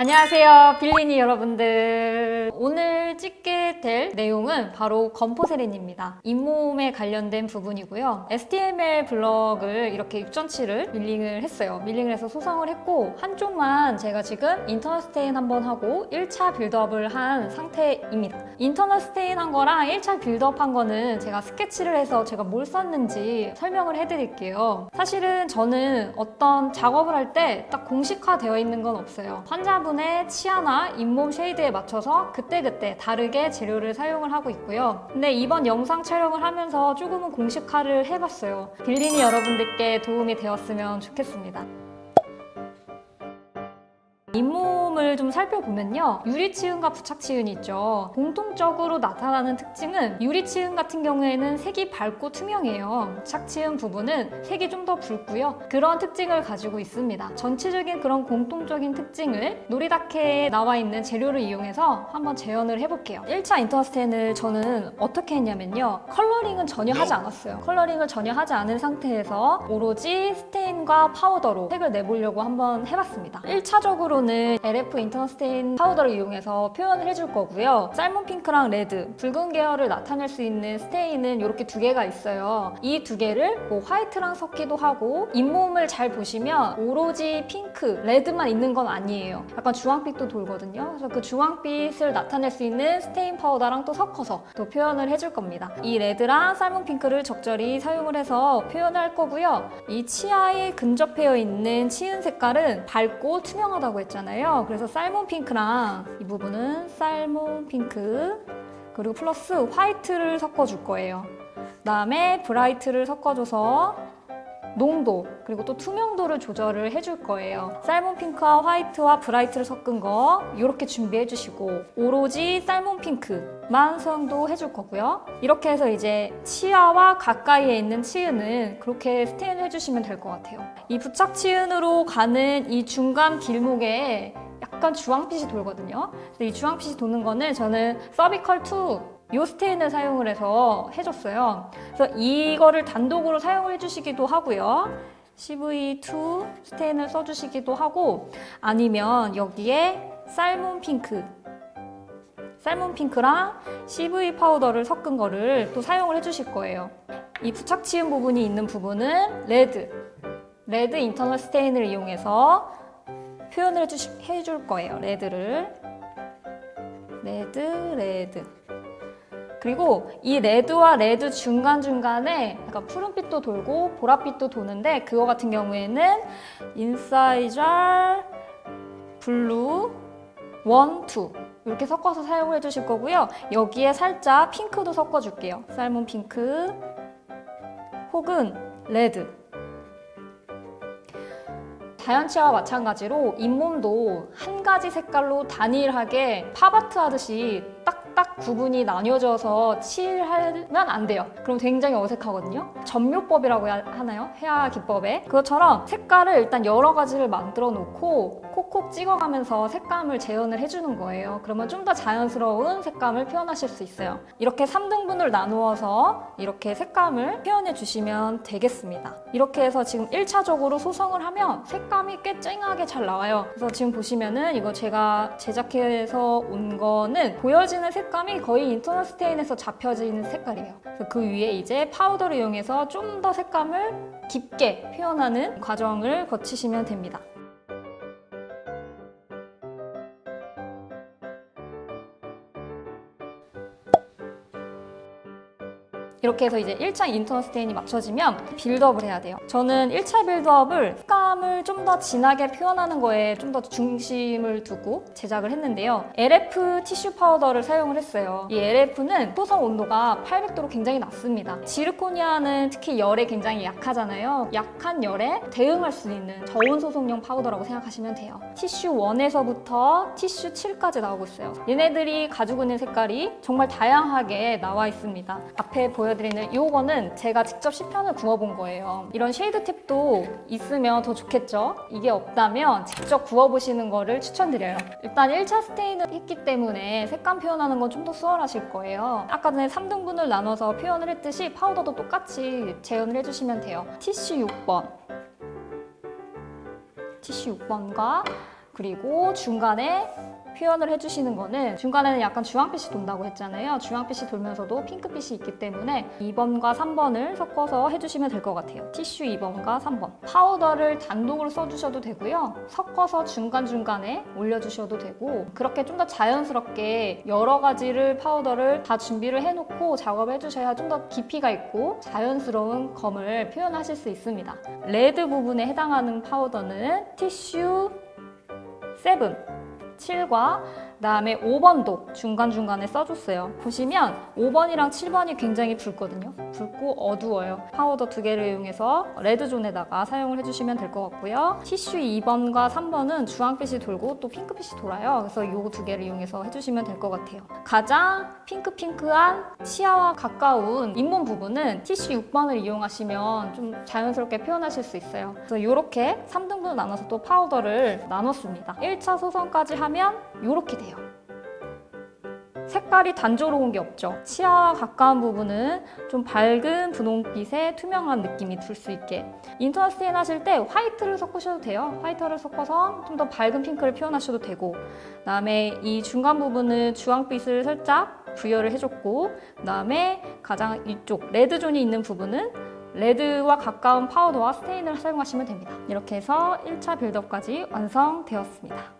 안녕하세요 빌리니 여러분들. 오늘 찍게 될 내용은 바로 건포세린입니다. 잇몸에 관련된 부분이고요. STML 블럭을 이렇게 6전치를 밀링을 했어요. 밀링을 해서 소성을 했고 한쪽만 제가 지금 인터널 스테인 한번 하고 1차 빌드업을 한 상태입니다. 인터널 스테인 한 거랑 1차 빌드업 한 거는 제가 스케치를 해서 제가 뭘 썼는지 설명을 해드릴게요. 사실은 저는 어떤 작업을 할 때 딱 공식화되어 있는 건 없어요. 환자분 의 치아나 잇몸 쉐이드에 맞춰서 그때그때 다르게 재료를 사용을 하고 있고요. 근데 이번 영상 촬영을 하면서 조금은 공식화를 해봤어요. 빌리니 여러분들께 도움이 되었으면 좋겠습니다. 잇몸 을 좀 살펴보면요. 유리치은과 부착치은이 있죠. 공통적으로 나타나는 특징은 유리치은 같은 경우에는 색이 밝고 투명해요. 부착치은 부분은 색이 좀 더 붉고요. 그런 특징을 가지고 있습니다. 전체적인 그런 공통적인 특징을 놀이다케에 나와 있는 재료를 이용해서 한번 재현을 해볼게요. 1차 인터스텐을 저는 어떻게 했냐면요. 컬러링은 전혀 하지 않았어요. 컬러링을 전혀 하지 않은 상태에서 오로지 스테인과 파우더로 색을 내보려고 한번 해봤습니다. 1차적으로는 LF 인터스테인 파우더를 이용해서 표현을 해줄 거고요. 살몬 핑크랑 레드, 붉은 계열을 나타낼 수 있는 스테인은 이렇게 두 개가 있어요. 이 두 개를 뭐 화이트랑 섞기도 하고 잇몸을 잘 보시면 오로지 핑크, 레드만 있는 건 아니에요. 약간 주황빛도 돌거든요. 그래서 그 주황빛을 나타낼 수 있는 스테인 파우더랑 또 섞어서 또 표현을 해줄 겁니다. 이 레드랑 살몬 핑크를 적절히 사용을 해서 표현을 할 거고요. 이 치아에 근접해 있는 치은 색깔은 밝고 투명하다고 했잖아요. 그래서 살몬 핑크랑 이 부분은 살몬 핑크 그리고 플러스 화이트를 섞어줄 거예요. 그다음에 브라이트를 섞어줘서 농도 그리고 또 투명도를 조절을 해줄 거예요. 살몬 핑크와 화이트와 브라이트를 섞은 거 이렇게 준비해 주시고 오로지 살몬 핑크만 사용도 해줄 거고요. 이렇게 해서 이제 치아와 가까이에 있는 치은은 그렇게 스테인 해주시면 될 것 같아요. 이 부착 치은으로 가는 이 중간 길목에 약간 주황빛이 돌거든요. 그래서 이 주황빛이 도는 거는 저는 서비컬 2 요 스테인을 사용을 해서 해줬어요. 그래서 이거를 단독으로 사용을 해주시기도 하고요. CV2 스테인을 써주시기도 하고 아니면 여기에 살몬 핑크 살몬 핑크랑 CV 파우더를 섞은 거를 또 사용을 해주실 거예요. 이 부착 치은 부분이 있는 부분은 레드 레드 인터널 스테인을 이용해서 표현을 해주시, 해줄 거예요. 레드를 레드 레드 그리고 이 레드와 레드 중간중간에 약간 푸른빛도 돌고 보랏빛도 도는데 그거 같은 경우에는 인사이잘 블루 원, 투 이렇게 섞어서 사용을 해주실 거고요. 여기에 살짝 핑크도 섞어줄게요. 살몬 핑크 혹은 레드 자연치아와 마찬가지로 잇몸도 한 가지 색깔로 단일하게 팝아트 하듯이 딱 딱 구분이 나뉘어져서 칠하면 안 돼요. 그럼 굉장히 어색하거든요. 전묘법이라고 해야 하나요? 해야 기법에. 그것처럼 색깔을 일단 여러 가지를 만들어 놓고 콕콕 찍어가면서 색감을 재현을 해주는 거예요. 그러면 좀 더 자연스러운 색감을 표현하실 수 있어요. 이렇게 3등분을 나누어서 이렇게 색감을 표현해 주시면 되겠습니다. 이렇게 해서 지금 1차적으로 소성을 하면 색감이 꽤 쨍하게 잘 나와요. 그래서 지금 보시면은 이거 제가 제작해서 온 거는 보여지는 색 감이 거의 인터널 스테인에서 잡혀지는 색깔이에요. 그 위에 이제 파우더를 이용해서 좀 더 색감을 깊게 표현하는 과정을 거치시면 됩니다. 이렇게 해서 이제 1차 인터널 스테인이 맞춰지면 빌드업을 해야 돼요. 저는 1차 빌드업을 색감을 좀 더 진하게 표현하는 거에 좀 더 중심을 두고 제작을 했는데요. LF 티슈 파우더를 사용을 했어요. 이 LF는 소성 온도가 800도로 굉장히 낮습니다. 지르코니아는 특히 열에 굉장히 약하잖아요. 약한 열에 대응할 수 있는 저온 소속용 파우더라고 생각하시면 돼요. 티슈 1에서부터 티슈 7까지 나오고 있어요. 얘네들이 가지고 있는 색깔이 정말 다양하게 나와 있습니다. 앞에 보여드리는 이거는 제가 직접 시편을 구워본 거예요. 이런 쉐이드 팁도 있으면 더 좋겠죠? 이게 없다면 직접 구워보시는 거를 추천드려요. 일단 1차 스테인을 했기 때문에 색감 표현하는 건 좀 더 수월하실 거예요. 아까 전에 3등분을 나눠서 표현을 했듯이 파우더도 똑같이 재현을 해주시면 돼요. 티슈 6번 티슈 6번과 그리고 중간에 표현을 해주시는 거는 중간에는 약간 주황빛이 돈다고 했잖아요. 주황빛이 돌면서도 핑크빛이 있기 때문에 2번과 3번을 섞어서 해주시면 될 것 같아요. 티슈 2번과 3번. 파우더를 단독으로 써주셔도 되고요. 섞어서 중간중간에 올려주셔도 되고 그렇게 좀 더 자연스럽게 여러 가지를 파우더를 다 준비를 해놓고 작업을 해주셔야 좀 더 깊이가 있고 자연스러운 검을 표현하실 수 있습니다. 레드 부분에 해당하는 파우더는 티슈 7 7과 그 다음에 5번도 중간중간에 써줬어요. 보시면 5번이랑 7번이 굉장히 붉거든요. 붉고 어두워요. 파우더 두 개를 이용해서 레드존에다가 사용을 해주시면 될 것 같고요. 티슈 2번과 3번은 주황빛이 돌고 또 핑크빛이 돌아요. 그래서 이 두 개를 이용해서 해주시면 될 것 같아요. 가장 핑크핑크한 치아와 가까운 잇몸 부분은 티슈 6번을 이용하시면 좀 자연스럽게 표현하실 수 있어요. 그래서 이렇게 3등분 나눠서 또 파우더를 나눴습니다. 1차 소선까지 하면 이렇게 돼요. 색깔이 단조로운 게 없죠. 치아와 가까운 부분은 좀 밝은 분홍빛의 투명한 느낌이 들 수 있게. 인터넷 스테인 하실 때 화이트를 섞으셔도 돼요. 화이트를 섞어서 좀 더 밝은 핑크를 표현하셔도 되고, 그다음에 이 중간 부분은 주황빛을 살짝 부여를 해줬고, 그다음에 가장 이쪽 레드 존이 있는 부분은 레드와 가까운 파우더와 스테인을 사용하시면 됩니다. 이렇게 해서 1차 빌드업까지 완성되었습니다.